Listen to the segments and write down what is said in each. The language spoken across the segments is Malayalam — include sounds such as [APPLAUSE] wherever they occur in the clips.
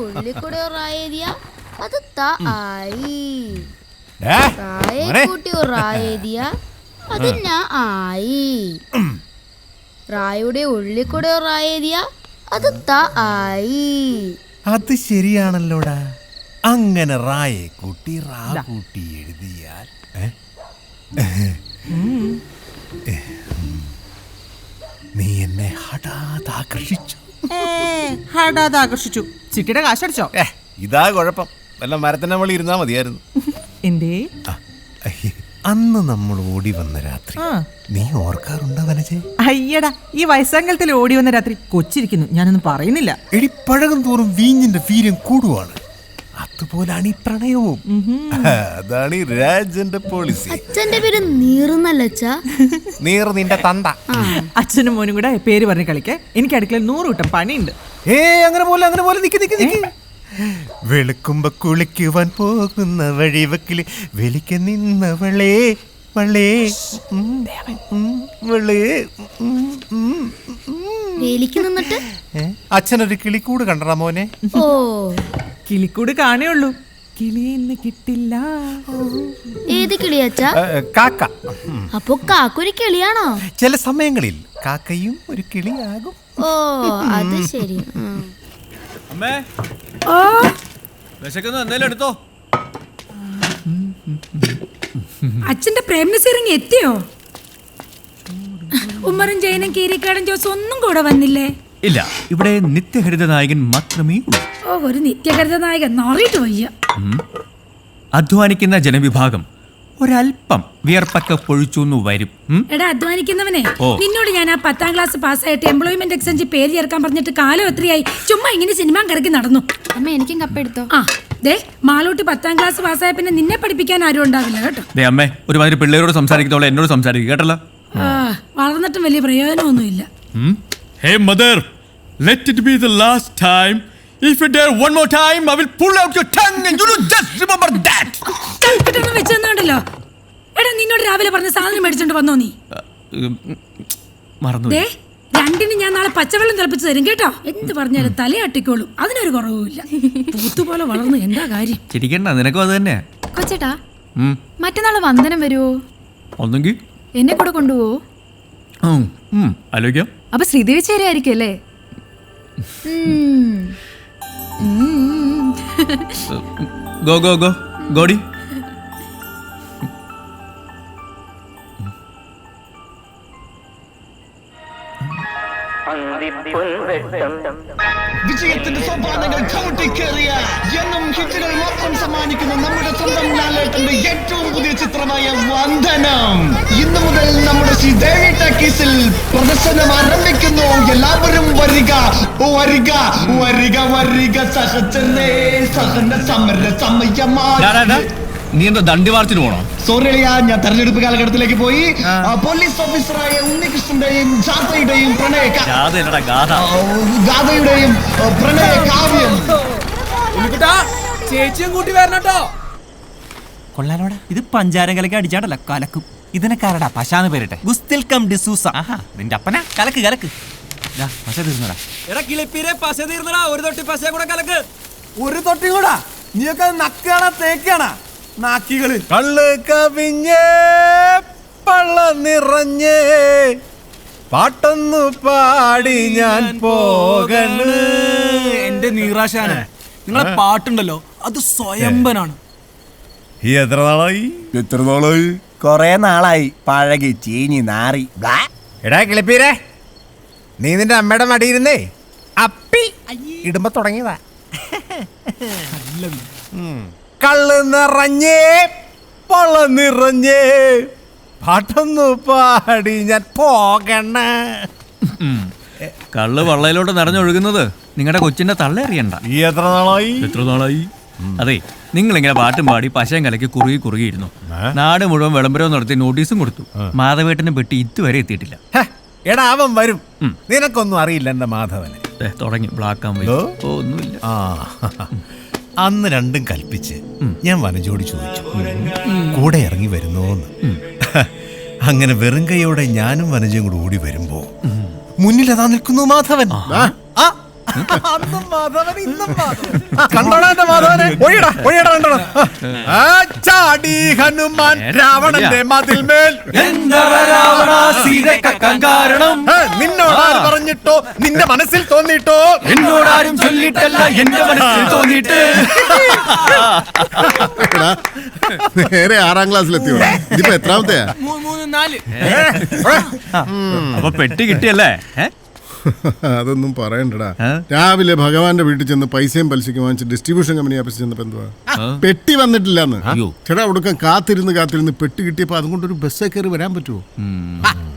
ഉള്ളിൽ കൂടെ അത് ത ആയി. കൂട്ടി അത് ഞാ ആയി. റായുടെ ഉള്ളിൽ കൂടെ അത് ത ആയി. അത് ശരിയാണല്ലോടാ. അങ്ങനെ റായെ കൂട്ടി റാ കൂട്ടി എഴുതിയാൽ? നീ എന്നെ ഹഠാത് ആകർഷിച്ചു. ഹടാത് ആകർഷിച്ചു. ചിട്ടിയുടെ കാശടിച്ചോ? ഏ, ഇതാ കുഴപ്പം. വല്ല മരത്തിന്റെ മുകളിൽ ഇരുന്നാ മതിയായിരുന്നു. എന്തേ? ആ, അയ്യേ. അന്ന് നമ്മൾ ഓടി വന്ന രാത്രി. ആ. നീ ഓർക്കാറുണ്ടോ വനജെ? അയ്യടാ ഈ വയസ്സാങ്കലത്തിൽ ഓടി വന്ന രാത്രി കൊച്ചിരിക്കുന്നു. ഞാനൊന്നും പറയുന്നില്ല. എടി പഴകം തോറും വീഞ്ഞിന്റെ വീര്യം കൂടുവാണ്. അതുപോലാണ് ഈ പ്രണയവും. അതാണ് ഈ രാജന്റെ പോളിസി അച്ഛന്റെ പേര് നീറുന്നല്ലച്ചാ നീർ നിന്റെ തന്ത. അച്ഛനും മോനും കൂടെ പേര് പറഞ്ഞ് കളിക്കേ. എനിക്ക് അടുക്കളയിൽ നൂറ് കൂട്ടം പണിയുണ്ട്. ഏ അങ്ങനെ പോലെ അങ്ങനെ പോലെ നിക്ക് നിക്ക് നിക്ക്. വെളുക്കുമ്പോ കുളിക്കുവാൻ പോകുന്ന വഴിവക്കിൽ വെളിക്ക് നിന്നവളേ വളേ വളേ. വേലിക്ക് നിന്നിട്ട്? അച്ഛനൊരു കിളിക്കൂട് കണ്ടടാ മോനെ. ഓ. കിളിക്കൂട് കാണുള്ളൂ കിളിയെന്ന് കിട്ടില്ല. ഏത് കിളിയച്ചാ ഏ, കാക്ക. കാക്ക ഒരു കിളിയാണോ? ചില സമയങ്ങളിൽ കാക്കയും ഒരു കിളിയാകും. ഓ അത് ശരി. ഉം. അമ്മേ. വിശക്കുന്നു എന്തേലും എടുത്തോ. അച്ഛന്റെ പ്രേംനസീറിങ് എത്തിയോ? ഉമ്മറും ജയനും കീരിക്കാടൻ ജോസ് ഒന്നും കൂടെ വന്നില്ലേ? ഇല്ല ഇവിടെ നിത്യഹരിത നായകൻ മാത്രമേ ഉള്ളൂ. ഒരു നിത്യകരത നായകൻ നാറിയിട്ട് വയ്യ. അധ്വാനിക്കുന്ന ജനവിഭാഗം ഒരല്പം വിയർപ്പൊക്കെ പൊഴിച്ചു വരും. എടാ അധ്വാനിക്കുന്നവനെ നിന്നോട് ഞാൻ ആ പത്താം ക്ലാസ് പാസ്സായിട്ട് എംപ്ലോയ്മെന്റ് എക്സ്ചേഞ്ച് പേര് ചേർക്കാൻ പറഞ്ഞിട്ട് കാലം എത്രയായി ചുമ്മാ ഇങ്ങനെ സിനിമ കറക്കി നടന്നു. അമ്മ എനിക്കും കപ്പെടുത്തോ ആ ദേ മാളൂട്ടി പത്താം ക്ലാസ് പാസ്സായ പിന്നെ നിന്നെ പഠിപ്പിക്കാൻ ആരും ഉണ്ടാവില്ല കേട്ടോ. ദേ അമ്മേ ഒരുമാതിരി പിള്ളേരോട് സംസാരിക്കുന്നവളെ എന്നോട് സംസാരിക്കുക കേട്ടല്ലോ? വളർന്നിട്ടും വലിയ പ്രയോജനമൊന്നുമില്ല. Hey mother let it be the last time if dare one one more time will pull out out your and you will just remember that ചവിട്ടിട്ടൊന്നും വെച്ചെന്നുണ്ടല്ലോ. എടാ നിന്നോട് രാവിലെ പറഞ്ഞ സാധനം മേടിച്ചോണ്ട് വന്നോ നീ? മറന്നു ദേ രണ്ടിനും ഞാൻ നാളെ പച്ചവെള്ളം തിളപ്പിച്ച് തരും കേട്ടോ? എന്ത് പറഞ്ഞാലും തലയാട്ടിക്കോളും അതിനൊരു കുറവുമില്ല. പൂത്തുപോലെ വളർന്നു എന്താ കാര്യം? ചിരിക്കണ്ട നിനക്കും അത് തന്നെ കൊച്ചേട്ടാ മറ്റന്നാൾ വന്ദനം വരുവോ? ഒന്നെങ്കിൽ? എന്നെ കൂടെ കൊണ്ടുപോവോ? ആലോചിക്കാം. അപ്പൊ ശ്രീദേവി ചേരായിരിക്കും അല്ലേ. [LAUGHS] ഉം. Go go go. ഗോഡി. വിജയത്തിന്റെ സോപാനങ്ങൾ ചവിട്ടിക്കേറിയ എന്നും ഹിറ്റുകൾ മാത്രം സമ്മാനിക്കുന്ന നമ്മുടെ സ്വന്തം ലാലേട്ടന്റെ ഏറ്റവും പുതിയ ചിത്രമായ വന്ദനം. ഇന്നു മുതൽ നമ്മുടെ ശ്രീ ദേവി ടാക്കീസിൽ പ്രദർശനം ആരംഭിക്കുന്നു. എല്ലാവരും വരിക വരിക വരിക വരിക സഹചനേ സഹന സമര സമയമാണ് നീ എന്താ ദണ്ഡി മാർച്ചിന് പോണോ? സോറി അളിയ ഞാൻ തെരഞ്ഞെടുപ്പ് കാലഘട്ടത്തിലേക്ക് പോയി. പോലീസ് ഓഫീസറായ ഉണ്ണികൃഷ്ണന്റെയും ജാഥയുടെയും പ്രണയ ഗാഥയുടെയും പ്രണയ കാവ്യം ചേച്ചിയും കൂട്ടി വരണട്ടോ കൊള്ളാലോടാ. ഇത് പഞ്ചാരം കലക്കി അടിച്ചാടല്ല കലക്കും. ഇതിനെക്കാരടാ പശാന്ന് പേരിട്ടെ. ഗുസ്തിൽ കം ഡിസൂസ ആഹാ നിന്റെ അപ്പന. കലക്ക് കലക്ക്. ദാ, പശ തീർന്നടാ. എടാ കിളിപ്പീരെ പശ തീർന്നടാ. ഒരു തൊട്ടി പശ കൂടെ കലക്ക്. ഒരു തൊട്ടി കൂടാ. നീയൊക്കെ നക്കാണ തേക്കാണ? നാക്കികൾ. കള്ള് കവിഞ്ഞേ പള്ള നിറഞ്ഞേ. പാട്ടൊന്നു പാടി ഞാൻ പോകണ്. എന്റെ നീറാശാന. നിങ്ങളെ പാട്ടുണ്ടല്ലോ അത് സ്വയംഭനാണ്. ഈ എത്ര നാളായി? എത്ര നാളായി? കൊറേ നാളായി. പഴകി ചീഞ്ഞി നാറി. എടാ കിളിപ്പീരെ. നീ നിന്റെ അമ്മയുടെ മടിയിരുന്നേ? അപ്പി. ഇടുമ്പോ തുടങ്ങിയതാ. കള്ള് നിറഞ്ഞേ പള്ള നിറഞ്ഞേ. പാട്ടൊന്നു പാടി ഞാൻ പോകണ. കള്ള് വള്ളയിലോട്ട് നിറഞ്ഞൊഴുകുന്നത് നിങ്ങളുടെ കൊച്ചിന്റെ തള്ളേറിയണ്ട. ഈ എത്ര നാളായി? എത്ര നാളായി? അതെ നിങ്ങൾ ഇങ്ങനെ പാട്ടും പാടി പശയും കലക്കി കുറുകി കുറുകിയിരുന്നു. നാട് മുഴുവൻ വിളംബരവും നടത്തി നോട്ടീസും കൊടുത്തു. മാധവേട്ടനെ പെട്ടി ഇതുവരെ എത്തിയിട്ടില്ല. എടാ അവൻ വരും. നിനക്കൊന്നും അറിയില്ല എന്റെ മാധവനെ. ദേ, തുടങ്ങി ബ്ലാക്ക് ആൻഡ്? വൈറ്റ് ഒന്നുമില്ല. അന്ന് രണ്ടും കൽപ്പിച്ച് ഞാൻ വനജോട് ചോദിച്ചു. കൂടെ ഇറങ്ങി വരുന്നോന്ന്. അങ്ങനെ വെറും കൈയോടെ ഞാനും വനജയും കൂടെ ഓടി വരുമ്പോ മുന്നിൽ അതാ നിൽക്കുന്നു മാധവൻ. അന്നും മാധവൻ ഇന്നും മാധവൻ. കണ്ടോടാ എന്റെ മാധവനെ ഒഴിയടാ ഒഴിയടാ കണ്ടോടാ. ആ, ചാടി ഹനുമാൻ രാവണന്റെ മതിൽമേൽ കാരണം ഏ, നിന്നോടാര് പറഞ്ഞിട്ടോ? നിന്റെ മനസ്സിൽ തോന്നിട്ടോ? എന്നോടാരും ചൊല്ലിട്ടല്ല എന്റെ മനസ്സിൽ തോന്നിയിട്ട്. എടാ, നേരെ ആറാം ക്ലാസ്സിലെത്തിയോ? ഇതിപ്പോ എത്രാമത്തെയാ? മൂന്ന് മൂന്ന് നാല്. അപ്പൊ പെട്ടി കിട്ടിയല്ലേ? ഏ? [LAUGHS] അതൊന്നും പറയണ്ടടാ. രാവിലെ ഭഗവാന്റെ വീട്ടിൽ ചെന്ന് പൈസയും പലിശയ്ക്ക് വാങ്ങിച്ച് ഡിസ്ട്രിബ്യൂഷൻ കമ്പനി ഓഫീസിൽ ചെന്നപ്പോ എന്തുവാ? പെട്ടി വന്നിട്ടില്ലെന്ന്. ചേട്ടാ ഒടുക്കം കാത്തിരുന്ന് കാത്തിരുന്ന് പെട്ടി കിട്ടിയപ്പോ അതുകൊണ്ട് ഒരു ബസ്സേ കയറി വരാൻ പറ്റുമോ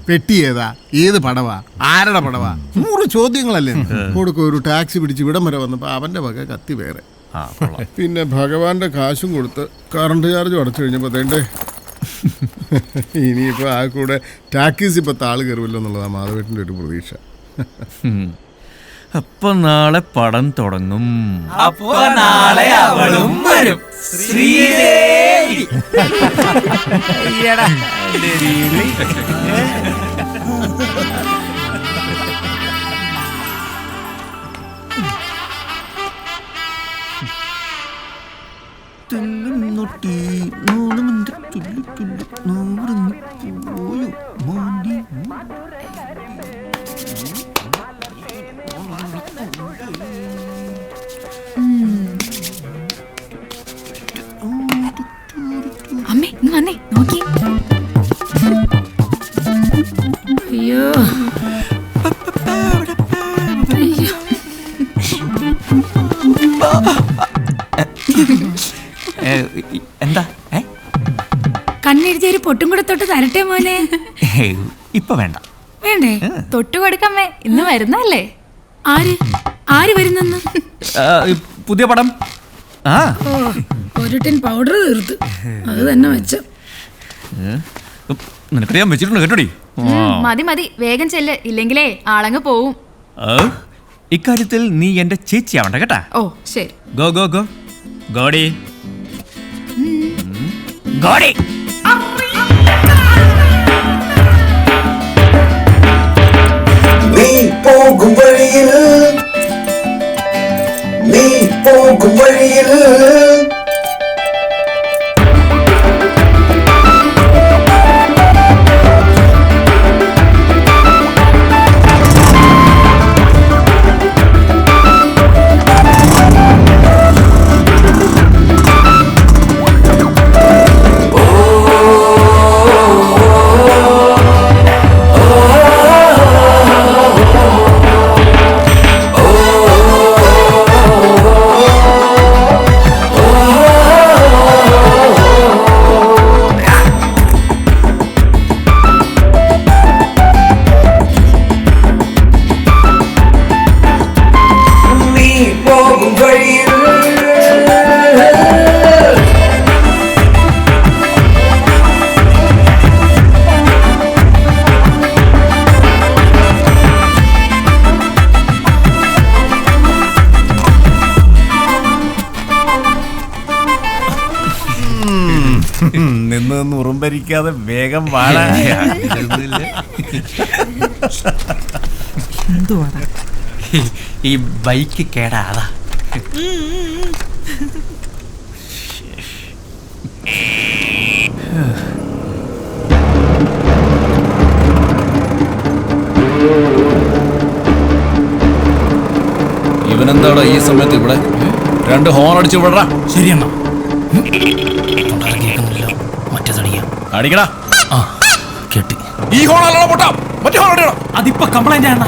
പെട്ടി ഏതാ? ഏത് പടവാ? ആരുടെ പടവാ? നൂറ് ചോദ്യങ്ങളല്ലേ? കൊടുക്കും ഒരു ടാക്സി പിടിച്ച് ഇവിടം വരെ വന്നപ്പോ അവന്റെ വക കത്തി വേറെ. പിന്നെ ഭഗവാന്റെ കാശും കൊടുത്ത് കറണ്ട് ചാർജ് അടച്ചു കഴിഞ്ഞപ്പോ അതേണ്ടേ [LAUGHS] ഇനിയിപ്പോ ആ കൂടെ ടാക്കീസ് ഇപ്പൊ താൾ കയറുമല്ലോ എന്നുള്ളതാ മാധവേട്ടിന്റെ ഒരു പ്രതീക്ഷ. അപ്പൊ നാളെ പടം തുടങ്ങും. അപ്പൊ നാളെ അവളും വരും. ശ്രീദേവി. അയ്യടാ, എന്റെ രീതി. അമ്മേ കണ്ണെഴുതിയ ഒരു പൊട്ടും കൂടെ തൊട്ട് തരട്ടെ മോനെ? ഇപ്പൊ വേണ്ട. വേണ്ടേ? തൊട്ടു കൊടുക്കമ്മേ ഇന്ന് വരുന്നല്ലേ ആര്? ആര് വരുന്നെന്ന്? ഈ പുതിയ പടം. ആ. ഒരു ടിൻ പൗഡർ തീർത്ത്. അത് തന്നെ വെച്ച? നിനക്കറിയാൻ വെച്ചിട്ടുണ്ട് കേട്ടോടി. മതി മതി. വേഗം ചെല്ല്. ഇല്ലെങ്കിലേ ആളങ്ങ് പോവും. ഇക്കാര്യത്തിൽ നീ എന്റെ ചേച്ചിയാവണ്ട കേട്ടാ? ഓ ശരി. Go go go. ഗോഡി. ഗോഡി. നീ പോകും വഴിയിൽ നീ പോകും നിന്ന് നിന്ന് ഉറുമ്പരിക്കാതെ വേഗം വാഴ ഈ ബൈക്ക് കേടാതാ ഇവനെന്താടാ ഈ സമയത്ത് ഇവിടെ? രണ്ട് ഹോൺ അടിച്ചു വിടറാ ശരിയെന്നാ. മറ്റേതടിയാ അടിക്കടാ കേട്ടി. ഈ ഹോൺ അല്ലടാ പൊട്ടാ. മറ്റേ ഹോൺ അടിക്കണം അതിപ്പോ കംപ്ലൈന്റ് ആണ്